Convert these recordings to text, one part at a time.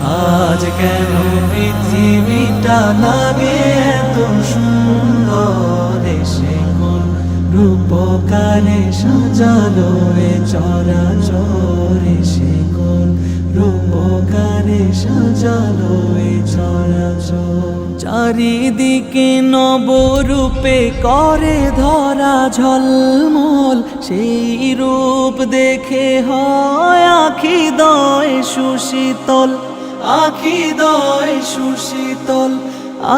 আজ কেন পৃথিবীটা লাগে এত সুন্দর? সে কোন রূপকারে সাজালো এ চরাচরে? সে কোন রূপকারে সাজালো এ চরাচর? চারিদিকে নবরূপে করে ধরা ঝলমল, সেই রূপ দেখে হয় আখি দয় সুশীতল। আখি দয় সুশীতল,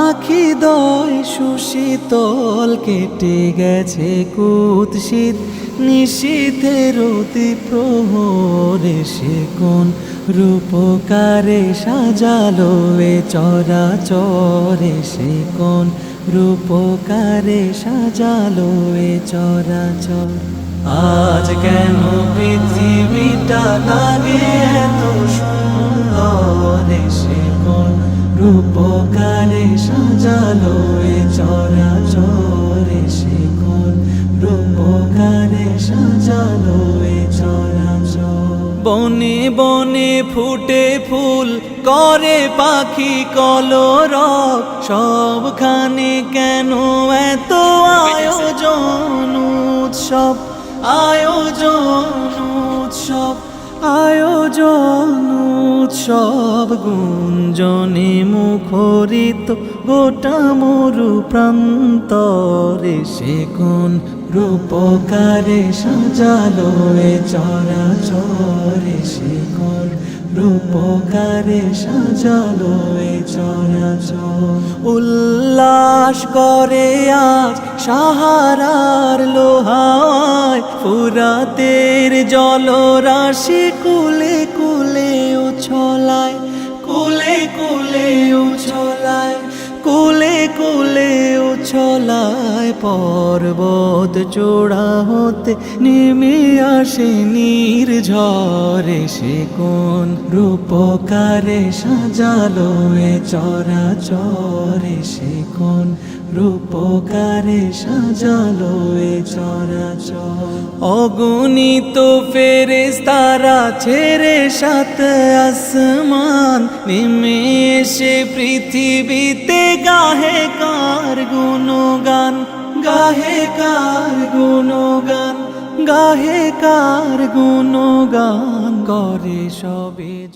আখি দয় সুশীতল কেটে গেছে কুৎসিত। নিশীথের অতি প্রহরে সে কোন রূপকারে সাজালো এ চরাচরে সে কোন রূপকারে সাজালো এ চরাচর। আজ কেন পৃথিবীটা রূপকারে সাজালো এ চরাচরে সে কোন রূপকারে সাজালো এ চরাচর। বনে বনে ফুটে ফুল, করে পাখি কলরব। সবখানে কেন এত আয়োজন উৎসব? আয়োজন উৎসব, আয়োজন উৎসব গুঞ্জনে মুখরিত গোটা মরু প্রান্তরে সে কোন রূপকারে সাজালো এ চরাচরে? সে কোন রূপকারে সাজালো এ চরাচর? উল্লাস করে আজ সাহারার লোহায়, ফুরাতের জলরাশি কুলে কুলে কুলে উছলায় পর্বত চূড়া হতে নেমে আসে নীর ঝরে সে কোন রূপকারে সাজালো এ চরা চরে সে কোন রূপকারে সাজালো এ চরাচর। অগণিত ফেরেস তারা ছেড়ে সাত আসমান নেমে নিমেষে পৃথিবীতে গাহে কার গুণগান? গাহে কার গুণগান? গাহে কার গুণগান? করে সবে